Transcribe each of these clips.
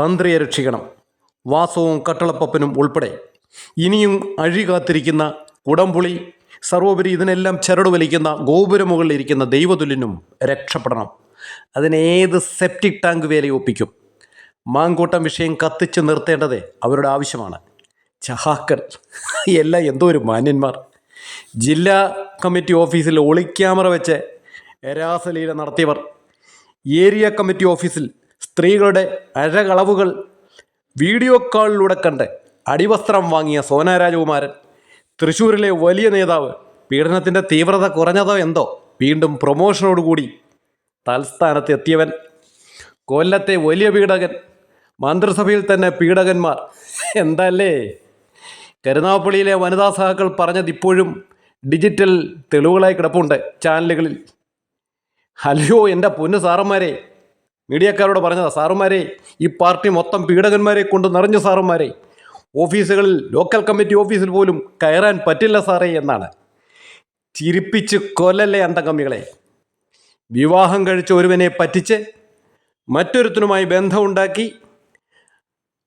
തന്ത്രിയെ രക്ഷിക്കണം. വാസവും കട്ടളപ്പപ്പനും ഉൾപ്പെടെ. ഇനിയും അഴി കാത്തിരിക്കുന്ന കുടംപുളി സർവോപരി ഇതിനെല്ലാം ചരട് വലിക്കുന്ന ഗോപുരമുകളിൽ ഇരിക്കുന്ന ദൈവതുല്യനും രക്ഷപ്പെടണം. അതിനേത് സെപ്റ്റിക് ടാങ്ക് വേലയൊപ്പിക്കും മാങ്കൂട്ടം വിഷയം കത്തിച്ച് നിർത്തേണ്ടത് അവരുടെ ആവശ്യമാണ്. ചഹാക്കർ എല്ലാം എന്തോ ഒരു മാന്യന്മാർ. ജില്ലാ കമ്മിറ്റി ഓഫീസിൽ ഒളിക്യാമറ വെച്ച് രാസലീല നടത്തിയവർ. ഏരിയ കമ്മിറ്റി ഓഫീസിൽ സ്ത്രീകളുടെ അഴകളവുകൾ വീഡിയോ കോളിലൂടെ കണ്ട് അടിവസ്ത്രം വാങ്ങിയ സോന രാജകുമാരൻ തൃശ്ശൂരിലെ വലിയ നേതാവ് പീഡനത്തിന്റെ തീവ്രത കുറഞ്ഞതോ എന്തോ വീണ്ടും പ്രൊമോഷനോടുകൂടി തൽസ്ഥാനത്ത് എത്തിയവൻ കൊല്ലത്തെ വലിയ പീഡകൻ മന്ത്രിസഭയിൽ തന്നെ പീഡകന്മാർ. എന്തല്ലേ? കരുനാഗപ്പള്ളിയിലെ വനിതാ സഹാക്കൾ പറഞ്ഞത് ഇപ്പോഴും ഡിജിറ്റൽ തെളിവുകളായി കിടപ്പുണ്ട് ചാനലുകളിൽ ഹലോ എന്റെ പൊന്നു സാറന്മാരെ മീഡിയക്കാരോട് പറഞ്ഞതാ സാറുമാരെ ഈ പാർട്ടി മൊത്തം പീഡകന്മാരെ കൊണ്ട് നിറഞ്ഞു സാറുമാരെ. ഓഫീസുകളിൽ ലോക്കൽ കമ്മിറ്റി ഓഫീസിൽ പോലും കയറാൻ പറ്റില്ല സാറേ എന്നാണ്. ചിരിപ്പിച്ച് കൊല്ലല്ലേ അന്തംഗമികളെ വിവാഹം കഴിച്ച ഒരുവനെ പറ്റിച്ച് മറ്റൊരുത്തനുമായി ബന്ധമുണ്ടാക്കി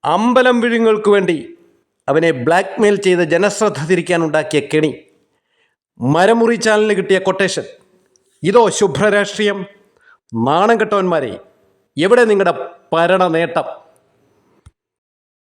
അമ്പലം വിഴുങ്ങൾക്ക് വേണ്ടി അവനെ ബ്ലാക്ക്മെയിൽ ചെയ്ത് ജനശ്രദ്ധ തിരിക്കാനുണ്ടാക്കിയ കെണി. മരമുറി ചാനലിന് കിട്ടിയ കൊട്ടേഷൻ. ഇതോ ശുഭ്രരാഷ്ട്രീയം. നാണം കെട്ടവന്മാരെ എവിടെ നിങ്ങളുടെ ഭരണ നേട്ടം?